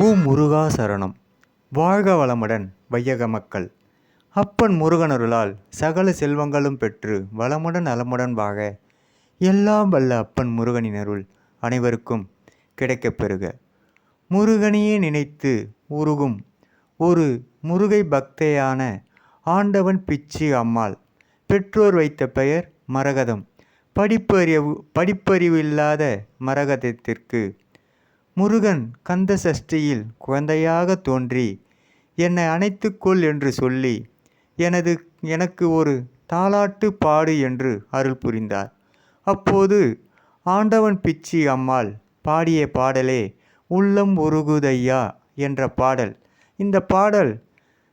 ஊ முருகா சரணம். வாழ்க வளமுடன் வையக மக்கள். அப்பன் முருகனருளால் சகல செல்வங்களும் பெற்று வளமுடன் நலமுடன் வாக எல்லாம் வல்ல அப்பன் முருகனின் அருள் அனைவருக்கும் கிடைக்கப் பெறுக. முருகனையே நினைத்து உருகும் ஒரு முருகை பக்தையான ஆண்டவன் பிச்சி அம்மாள். பெற்றோர் வைத்த பெயர் மரகதம். படிப்பறிவு படிப்பறிவில்லாத மரகதத்திற்கு முருகன் கந்த சஷ்டியில் குழந்தையாக தோன்றி என்னை அணைத்துக்கொள் என்று சொல்லி எனது எனக்கு ஒரு தாலாட்டு பாடு என்று அருள் புரிந்தார். அப்போது ஆண்டவன் பிச்சி அம்மாள் பாடிய பாடலே உள்ளம் உருகுதையா என்ற பாடல். இந்த பாடல்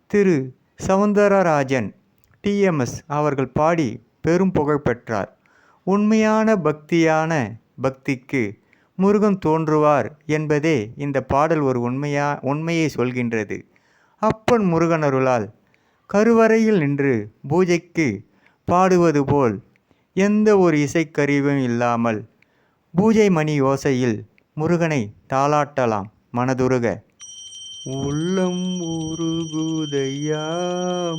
திரு சவுந்தரராஜன் டிஎம்எஸ் அவர்கள் பாடி பெரும் புகழ் பெற்றார். உண்மையான பக்தியான பக்திக்கு முருகன் தோன்றுவார் என்பதே இந்த பாடல் ஒரு உண்மையா உண்மையை சொல்கின்றது. அப்பன் முருகனருளால் கருவறையில் நின்று பூஜைக்கு பாடுவது போல் எந்த ஒரு இசைக்கருவியும் இல்லாமல் பூஜை மணி ஓசையில் முருகனை தாளாட்டலாம் மனதுருக. உள்ளம் உருகுதையா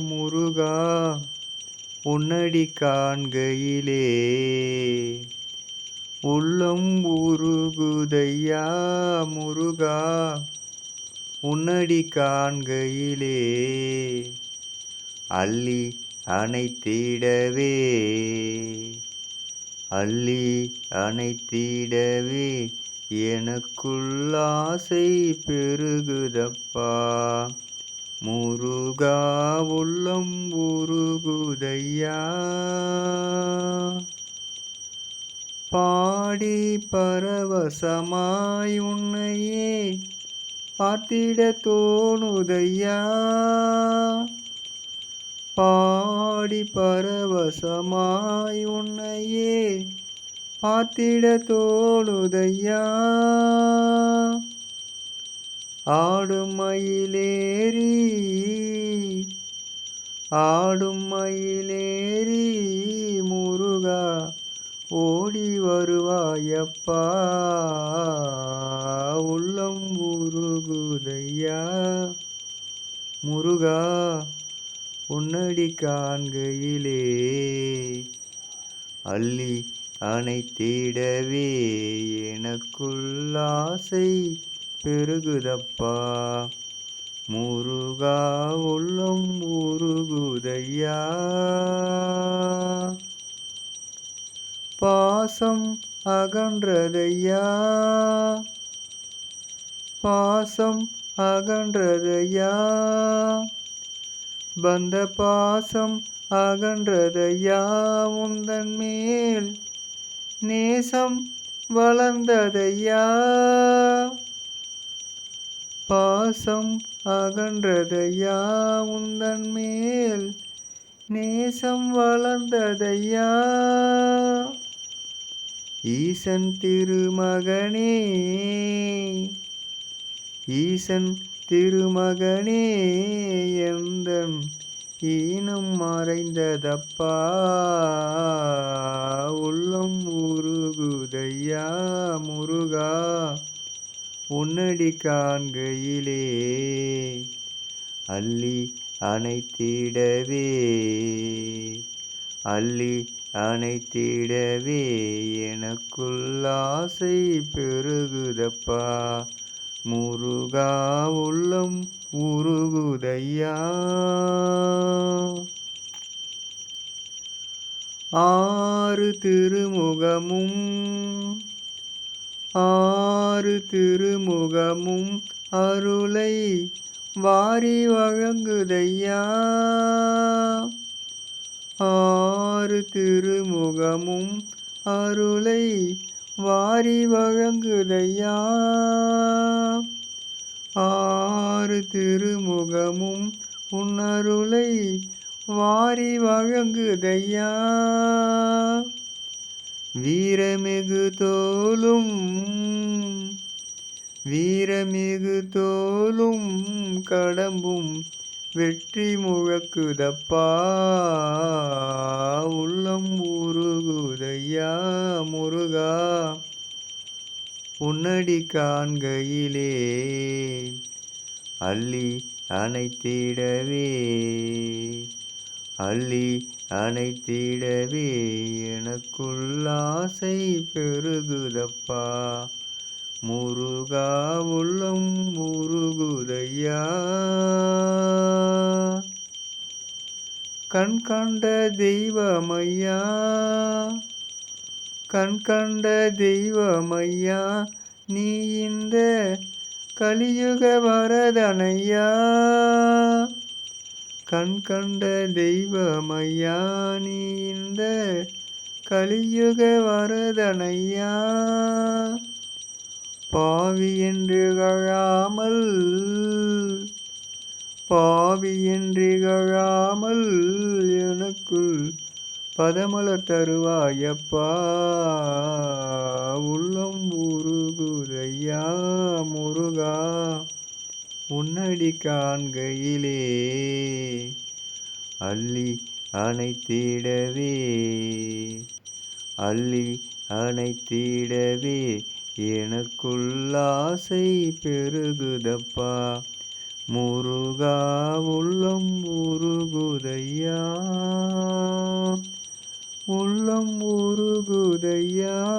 முருகா உன்னடி காண்கையிலே. உள்ளம் உருகுதையா முருகா உன்னடி காண்கையிலே. அள்ளி அணைத்திடவே. அள்ளி அணைத்திடவே. எனக்குள் ஆசை பெருகுதப்பா. முருகா உள்ளம் உருகுதையா? பாடி பரவசமாய் உன்னையே பார்த்திட தோணுதையா? பாடி பரவசமாய் உன்னையே பார்த்திட தோணுதையா? ஆடுமயிலேறி ஆடுமயிலேறி முருகா ஓடி வருவாயப்பா. உள்ளம் உருகுதையா முருகா உன்னடி காண்கையிலே அள்ளி அணைத்திடவே எனக்குள் ஆசை பெருகுதப்பா. முருகா உள்ளம் உருகுதையா பாசம் அகன்றதையா. பாசம் அகன்றதையா. பந்த பாசம் அகன்றதையா. உந்தன் மேல் நேசம் வளர்ந்ததையா. பாசம் அகன்றதையா? உந்தன் மேல் நேசம் வளர்ந்ததையா? ஈசன் திருமகனே ஈசன் திருமகனே எந்தன் ஈனம் மறைந்ததப்பா? உள்ளம் உருகுதையா முருகா? உன்னடி காண்கையிலே அள்ளி அணைத்திடவே அள்ளி அணைத்திடவே எனக்குள் ஆசை பெருகுதப்பா. முருகா உள்ளம் உருகுதையா. ஆறு திருமுகமும் ஆறு திருமுகமும் அருளை வாரி வழங்குதையா? ஆறு திருமுகமும் அருளை வாரி வழங்குதையா? ஆறு திருமுகமும் உன்னருளை வாரி வழங்குதையா? வீரமிகு தோலும் வீரமிகு தோலும் கடம்பும் வெற்றி முழக்குதப்பா. உள்ளம் உருகுதையா முருகா உன்னடி காண்கையிலே அள்ளி அணைத்திடவே. அள்ளி அனைத்திடவே எனக்குள் ஆசை பெருகுதப்பா. முருகா உள்ளம் முருகுதையா. கண் கண்ட தெய்வமையா. கண் கண்ட தெய்வமையா. நீ இந்த கலியுக வரதனையா. கண் கண்ட தெய்வமையா நீ இந்த கலியுக வரதனையா? பாவி என்று கழாமல் பாவி என்று கழாமல் எனக்குள் பதமலர் தருவாயப்பா. உள்ளம் உருகுதையா முருகா? உன்னடி காண்கையிலே அள்ளி அணைத்திடவே அள்ளி அணைத்திடவே எனக்குள்ளாசை பெருகுதப்பா. முருகா உள்ளம் உருகுதையா? உள்ளம் உருகுதையா?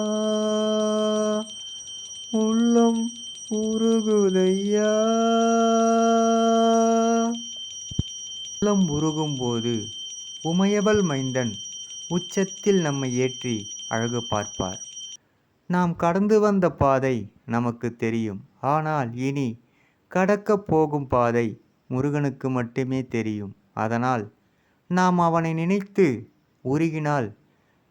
உள்ளம் உருகுதையா? உள்ளம் உருகும்போது உமையபல் மைந்தன் உச்சத்தில் நம்மை ஏற்றி அழகு பார்ப்பார். நாம் கடந்து வந்த பாதை நமக்கு தெரியும். ஆனால் இனி கடக்கப் போகும் பாதை முருகனுக்கு மட்டுமே தெரியும். அதனால் நாம் அவனை நினைத்து உருகினால்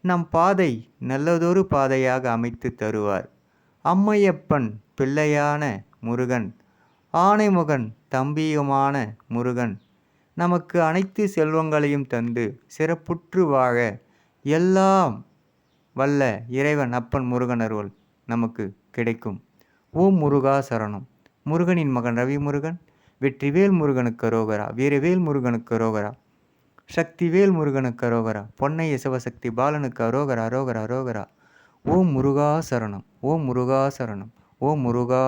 நம் பாதை நல்லதொரு பாதையாக அமைத்து தருவார். அம்மையப்பன் பிள்ளையான முருகன் ஆனைமுகன் தம்பியுமான முருகன் நமக்கு அனைத்து செல்வங்களையும் தந்து சிறப்புற்று வாழ எல்லாம் வல்ல இறைவன் அப்பன் முருகன் அருள் நமக்கு கிடைக்கும். ஓம் முருகா சரணம். முருகனின் மகன் ரவி முருகன் வெற்றிவேல் முருகனுக்கு அரோகரா வீரவேல் முருகனுக்கு அரோகரா சக்திவேல் முருகனுக்கு அரோகரா பொன்னைய சிவசக்தி பாலனுக்கு அரோகரா அரோகரா அரோகரா. ஓம் முருகா சரணம். ஓம் முருகா சரணம். ஓ முருகா